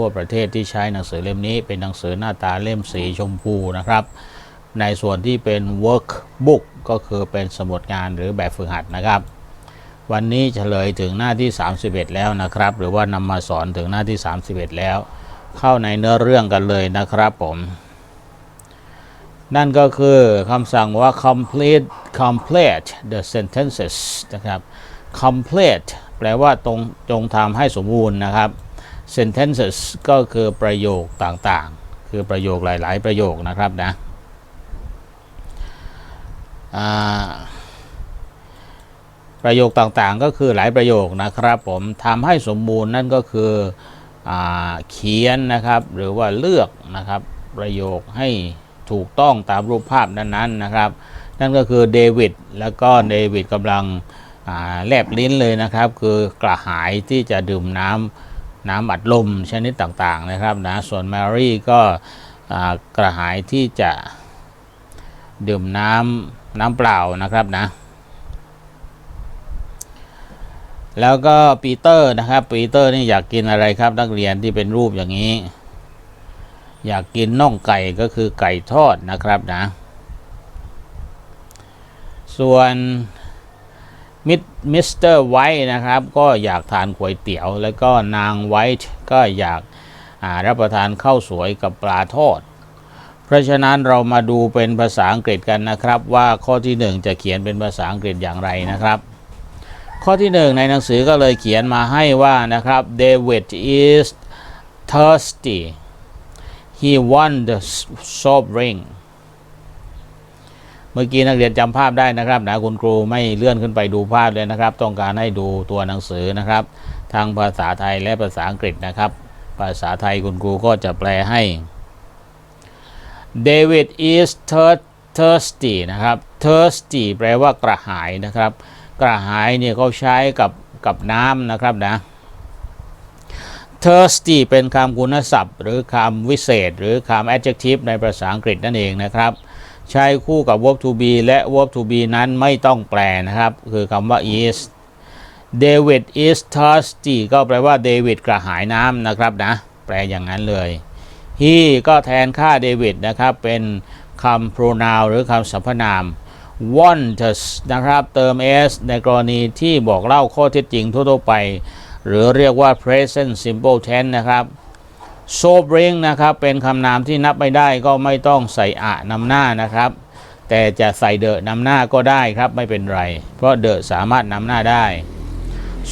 ทั่วประเทศที่ใช้หนังสือเล่มนี้เป็นหนังสือหน้าตาเล่มสีชมพูนะครับ ในส่วนที่เป็น workbook ก็คือเป็นสมุดงานหรือแบบฝึกหัดนะครับ วันนี้เฉลยถึงหน้าที่ 31 แล้วนะครับ หรือว่านำมาสอนถึงหน้าที่ 31 แล้ว เข้าในเนื้อเรื่องกันเลยนะครับผม นั่นก็คือคำสั่งว่า complete complete the sentences นะครับ complete แปลว่าตรงจงทำให้สมบูรณ์นะครับ sentences ก็คือประโยคต่างๆ คือประโยคหลายๆ ประโยคนะครับนะประโยคต่างๆก็คือหลายประโยคนะครับผมทำให้สมบูรณ์นั่นก็คืออเขียนนะครับ หรือว่าเลือกนะครับประโยคให้ถูกต้องตามรูปภาพนั้นๆนะครับ นั่นก็คือเดวิดแล้วก็เดวิดกำลังแลบลิ้นเลยนะครับ คือกระหายที่จะดื่มน้ำ น้ำอัดลมชนิดต่างๆนะครับนะส่วนแมรี่ก็กระหายที่จะดื่มน้ำน้ำเปล่านะครับนะแล้วก็ปีเตอร์นะครับปีเตอร์นี่อยากกินอะไรครับ นักเรียนที่เป็นรูปอย่างนี้ อยากกินน่องไก่ก็คือไก่ทอดนะครับนะ ส่วน มิมิสเตอร์ไวท์นะครับ ก็อยากทานก๋วยเตี๋ยว แล้วก็นางไวท์ก็อยาการับประทานข้าวสวยกับปลาทอด เพราะฉะนั้นเรามาดูเป็นภาษาอังกฤษกันนะครับ ว่าข้อที่หนึ่งจะเขียนเป็นภาษาอังกฤษอย่างไรนะครับ ข้อที่หนึ่งในหนังสือก็เลยเขียนมาให้ว่านะครับ David is thirsty he won the soap ring เมื่อกี้นักเรียนจำภาพได้นะครับนะคุณครูไม่เลื่อนขึ้นไปดูภาพเลยนะครับ ต้องการให้ดูตัวหนังสือนะครับ ทางภาษาไทยและภาษาอังกฤษนะครับ ภาษาไทยคุณครูก็จะแปลให้ David is thirsty นะครับ thirsty แปลว่ากระหายนะครับ กระหายเนี่ยเขาใช้กับกับน้ำนะครับนะ thirsty เป็นคำคุณศัพท์ หรือคำวิเศษ หรือคำ adjective ในภาษาอังกฤษนั่นเองนะครับ ใช้คู่กับ verb to be และ verb to be นั้นไม่ต้องแปลนะครับ คือคำว่า is David is thirsty ก็แปลว่าเดวิดกระหายน้ำนะครับนะ แปลอย่างนั้นเลย he ก็แทนค่าเดวิดนะครับ เป็นคำ pronoun หรือคำสรรพนาม wants นะครับ เติม s ในกรณีที่บอกเล่าข้อเท็จจริงทั่วๆไป หรือเรียกว่า present simple tense นะครับ sobering นะครับ เป็นคำนามที่นับไม่ได้ก็ไม่ต้องใส่อะนำหน้านะครับ แต่จะใส่เดอะนำหน้าก็ได้ครับไม่เป็นไร เพราะเดอะสามารถนำหน้าได้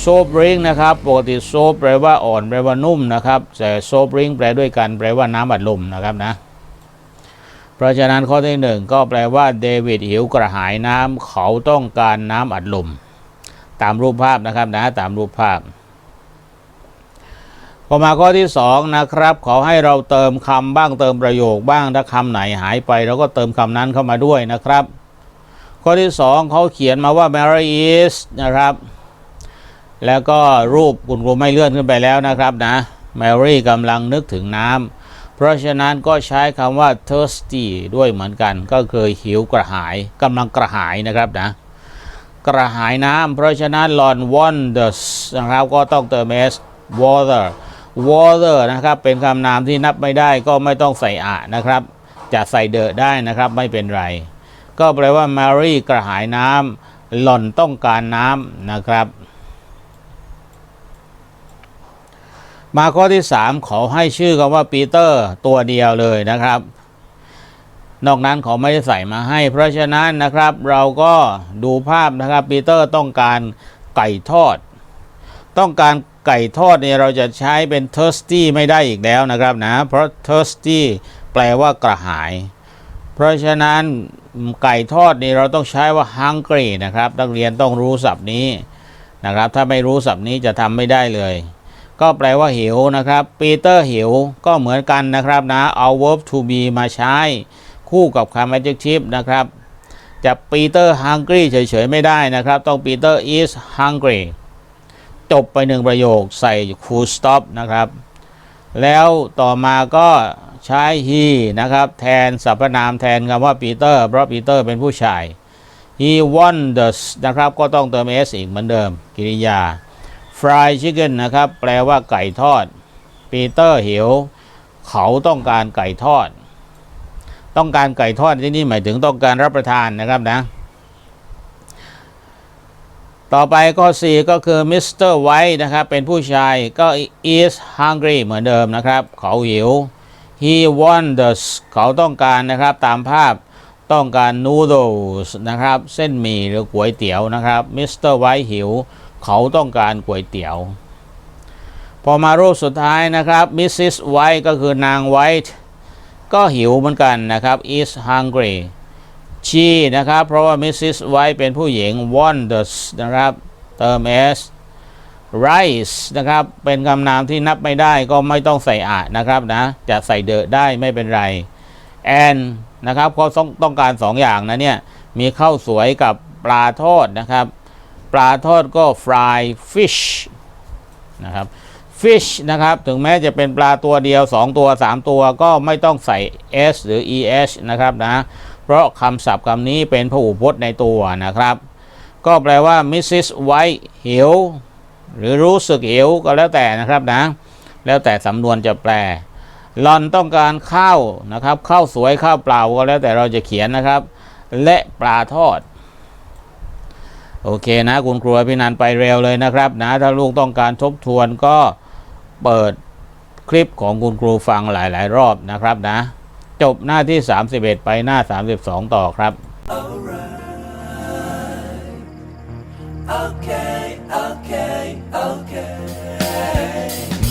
sobering นะครับปกติ soap แปลว่าอ่อนแปลว่านุ่มนะครับแต่ sobering แปลด้วยกันแปลว่าน้ำอัดลมนะครับนะเพราะฉะนั้นข้อที่หนึ่งก็แปลว่าเดวิดหิวกระหายน้ำเขาต้องการน้ำอัดลม ตามรูปภาพนะครับนะตามรูปภาพ พอมาข้อที่สองนะครับ ขอให้เราเติมคำบ้างเติมประโยคบ้างถ้าคำไหนหายไปเราก็เติมคำนั้นเข้ามาด้วยนะครับ ข้อที่สองเขาเขียนมาว่า Mary is นะครับ แล้วก็รูปคุณครูไม่เลื่อนขึ้นไปแล้วนะครับนะ Mary กำลังนึกถึงน้ำเพราะฉะนั้นก็ใช้คำว่า thirsty ด้วยเหมือนกัน ก็เคือหิวกระหายกำลังกระหายนะครับนะกระหายน้ำเพราะฉะนั้น Lon wonders นะครับก็ต้องเติม s water water นะครับ เป็นคำนามที่นับไม่ได้ก็ไม่ต้องใส่อะนะครับ จะใส่เดอได้นะครับไม่เป็นไร ก็แปลว่า Mary กระหายน้ำหล่อนต้องการน้ำนะครับ มาข้อที่ 3 ขอให้ชื่อคำว่าปีเตอร์ตัวเดียวเลยนะครับ นอกนั้นเขาไม่ได้ใส่มาให้ เพราะฉะนั้นนะครับ เราก็ดูภาพนะครับปีเตอร์ต้องการไก่ทอด ต้องการ ไก่ทอดเนี่ยเราจะใช้เป็น thirsty ไม่ได้อีกแล้วนะครับนะ เพราะ thirsty แปลว่ากระหาย เพราะฉะนั้นไก่ทอดนี่เราต้องใช้ว่า hungry นะครับนักเรียนต้องรู้ศัพท์นี้นะครับ ถ้าไม่รู้ศัพท์นี้จะทำไม่ได้เลย ก็แปลว่าหิวนะครับปีเตอร์หิวก็เหมือนกันนะครับนะเอา verb to be มาใช้คู่กับคำ adjective นะครับจะปีเตอร์ hungry เฉยๆ ไม่ได้นะครับ ต้องปีเตอร์ is hungry จบไปหนึ่งประโยคใส่ full stop นะครับ แล้วต่อมาก็ใช้ he นะครับ แทนสรรพนามแทนคำว่าปีเตอร์เพราะปีเตอร์เป็นผู้ชาย he wonders นะครับ ก็ต้องเติม s อีกเหมือนเดิม กิริยา fried chicken นะครับ แปลว่าไก่ทอด ปีเตอร์หิว เขาต้องการไก่ทอด ต้องการไก่ทอดที่นี่หมายถึงต้องการรับประทานนะครับนะ ต่อไปข้อ 4 ก็คือมิสเตอร์ไวท์นะครับ เป็นผู้ชายก็ is hungry เหมือนเดิมนะครับ เขาหิว he wants เขาต้องการนะครับตามภาพต้องการ noodles นะครับ เส้นหมี่หรือก๋วยเตี๋ยวนะครับมิสเตอร์ไวท์หิว เขาต้องการก๋วยเตี๋ยว พอมารูปสุดท้ายนะครับมิสซิสไวท์ก็คือนางไวท์ก็หิวเหมือนกันนะครับ is hungry ชีนะครับ เพราะว่ามิสซิสไวเป็นผู้หญิง wonders นะครับเติม s rice นะครับ เป็นคำนามที่นับไม่ได้ก็ไม่ต้องใส่อะนะครับนะจะใส่เดอะได้ไม่เป็นไร and นะครับเขาต้องต้องการสองอย่างนะเนี่ย มีข้าวสวยกับปลาทอดนะครับ ปลาทอดก็ fry fish นะครับ fish นะครับ ถึงแม้จะเป็นปลาตัวเดียว 2 ตัว 3 ตัวก็ไม่ต้องใส่ s หรือ es นะครับนะ เพราะคำศัพท์คำนี้เป็นพหูพจน์ในตัวนะครับ ก็แปลว่า Mrs. White หิวหรือรู้สึกหิวก็แล้วแต่นะครับนะ แล้วแต่สำนวนจะแปลหลอนต้องการข้าวนะครับข้าวสวยข้าวเปล่าก็แล้วแต่เราจะเขียนนะครับ และปลาทอด โอเคนะคุณครูพี่นันไปเร็วเลยนะครับนะถ้าลูกต้องการทบทวนก็เปิดคลิปของคุณครูฟังหลาย ๆ รอบนะครับนะ จบหน้าที่ 31 ไปหน้า 32 ต่อครับ Okay, okay, okay.